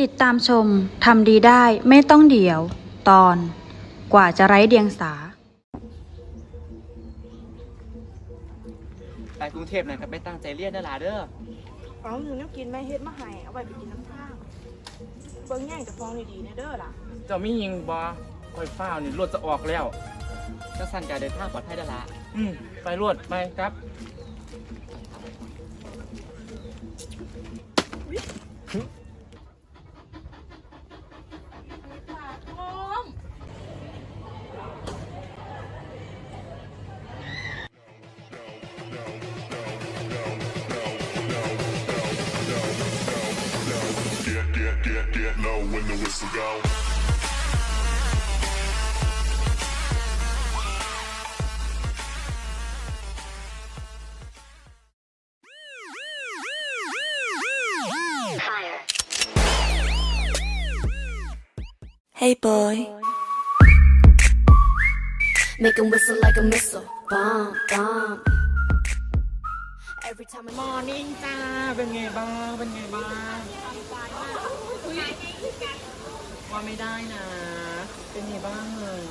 ติดตามชม ทำดีได้ไม่ต้องเดี๋ยว ตอน กว่าจะไร้เดียงสา ไปกรุงเทพหน่อยครับไปตั้งใจเรียนเด้อหลาเด้อเอาหนูน้ำกินแม่เฮ็ดมาให้เอาไว้ไปกินน้ำข้างเบิ่งแย่งจะฟองดีๆในเด้อล่ะเจ้ามียิงบอคอยฟ้าวนี่รถจะออกแล้วจะสั่นการเดินทางปลอดภัยเด้อหลาอืมไปรวดไปครับ when the whistle go. Hey boy. Make him whistle like a missile. Bomb, bomb. Every time I มอร์นิ่งจ้า เป็นไงบ้าง เป็นไงบ้าง ว่าไม่ได้นะ เป็นไงบ้างเลย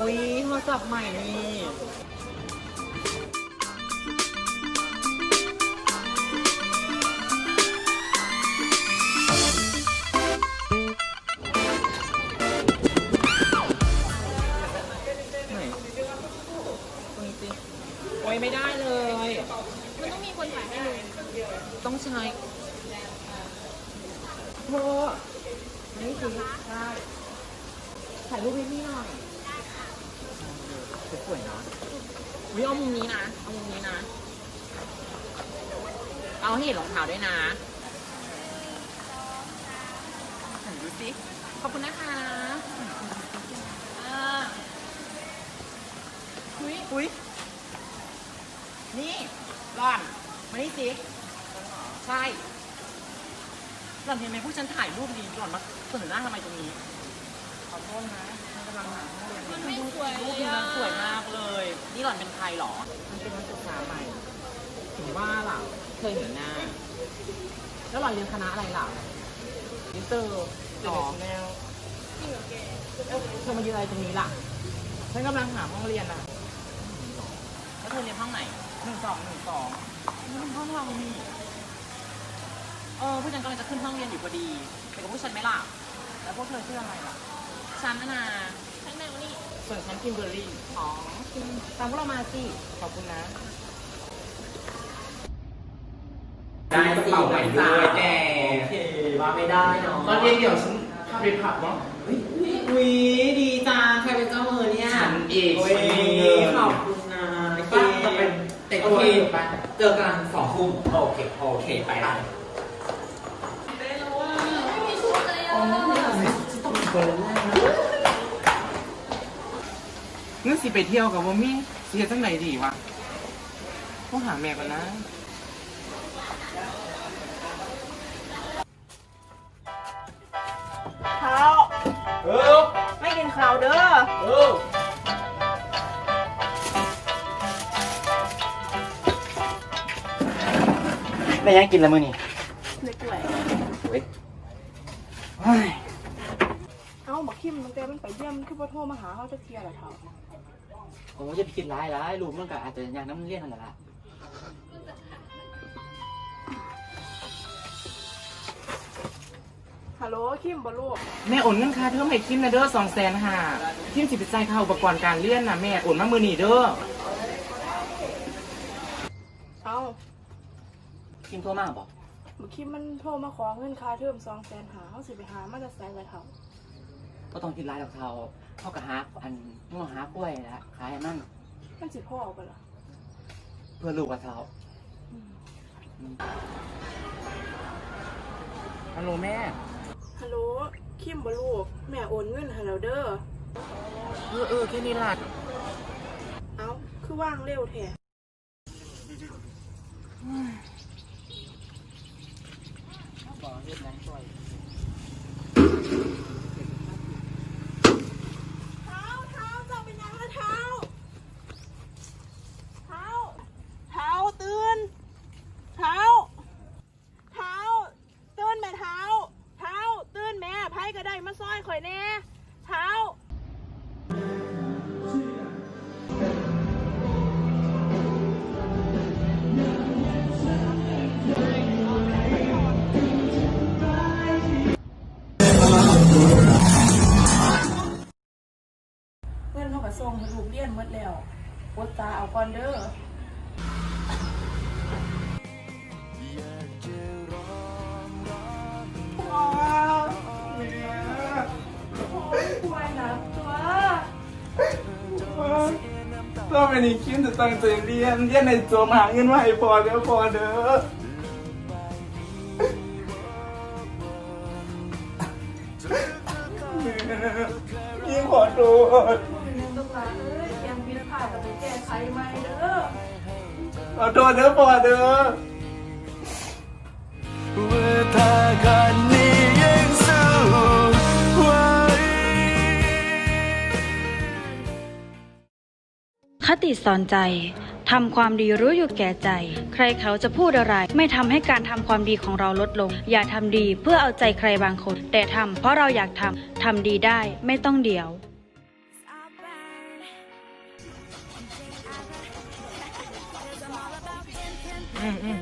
อุ้ยโทรศัพท์ใหม่นี่ไหนตรงนี้สิโอ้ยไม่ได้เลย มันต้องมีคนถ่ายให้เลยต้องใช้ โทรนี่สิได้ถ่ายรูปให้พี่หน่อยสวยๆเนาะวิเอามุมนี้นะ เอามุมนี้นะ เอาให้เห็นรองเท้าด้วยนะไหนดูสิ ขอบคุณนะคะอ่าอุ้ยอุ้ยนี่ร่อนมานี่สิ ใช่ ร่อนเห็นไหมผู้ฉันถ่ายรูปดีร่อนมาเสนอหน้าทำไมตรงนี้ ขอโทษนะมันกำลังหาห้องเรียนมันไม่สวยรูปมันสวยมากเลย นี่หล่อนเป็นใครหรอ มันเป็นนักศึกษาใหม่ถึงว่าล่ะ เคยเห็นหน้า แล้วหล่อนเรียนคณะอะไรล่ะอินเตอร์หรอแนวเธอมายืนอะไรตรงนี้ล่ะ ฉันกำลังหาห้องเรียนอะ แล้วเธอเรียนห้องไหนหนึ่งสองหนึ่งสองนี่มันห้องเรานี่ เออผู้จัดกำลังจะขึ้นห้องเรียนอยู่พอดีไปกับพวกฉันไหมล่ะแล้วพวกเธอชื่ออะไรล่ะฉันนะนาฉันแมวนี่ส่วนฉันคิมเบอร์รี่อ๋อคิมตามพวกเรามาสิขอบคุณนะ ได้กระเป๋าใหม่ด้วยแกโอเคว่าไม่ได้เนาะตอนเย็นเดี๋ยวฉันพาไปผับเนาะอุ้ยดีจังใครเป็นเจ้ามือเนี่ยฉันเองฉันมีเงินขอบคุณนะป้าจะเป็นแต่โอเคเจอกันสองทุ่มโอเคโอเคไปละ เงื่อสิไปเที่ยวกับว่ามี่เสียจังไหนดีวะต้องหาแม่ก่อนนะข้าวเออไม่กินข้าวเด้อเออได้ยังกินแล้วมื้อนี้เล็กแหวเว้ยเฮ้ยเอ้าบักคิมตั้งแต่มันไปเยี่ยมคือบ่โทรมาหาเขาจะเทียร์ละเท่าผมจะไปคิดร้ายร้ายรู้มันก็อาจจะอยากน้ำเลี้ยงนั่นแหละล่ะฮัลโหลคิมบ่ลูกแม่โอนเงินค่าเทอมให้คิมนะเด้อสองแสนห้าคิมสิไปจ่ายค่าอุปกรณ์การเรียนนะแม่โอนมามือนี่เด้อเอ้าคิมโทรมาบอกบักคิมมันโทรมาขอเงินค่าเทอมสองแสนหาเขาสิไปหามาจะใส่ละเท่า ก็ต้องคิดร้ายดอกเทาเท่ากับหาอันง้อหากล้วยนะขายให้มันมันสิพ่อกันล่ะเพื่อลูกกับเทาฮัลโหลแม่ฮัลโหลคิมบ่ลูกแม่โอนเงินให้แล้วเด้อเออเออแค่นี้ล่ะเอ้าคือว่างเร็วแท้เห้ลูกเรียนหมดแล้วปวดตาเอาก่อนเด้อว้าวแม่ป่วยหนักตัวก็เป็นอีกคิมจะตั้งใจเรียนเรียนในโจมหาเงินมาให้พอเด้อพอเด้อยิ่งขอโทษ ขอโทษเด้อพอเด้อคติสอนใจทำความดีรู้อยู่แก่ใจ ใครเขาจะพูดอะไร ไม่ทำให้การทำความดีของเราลดลง อย่าทำดีเพื่อเอาใจใครบางคน แต่ทำเพราะเราอยากทำทำดีได้ไม่ต้องเดียว อืมอืม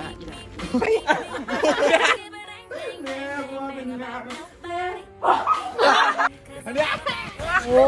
บ้าอีหลอ้โอ้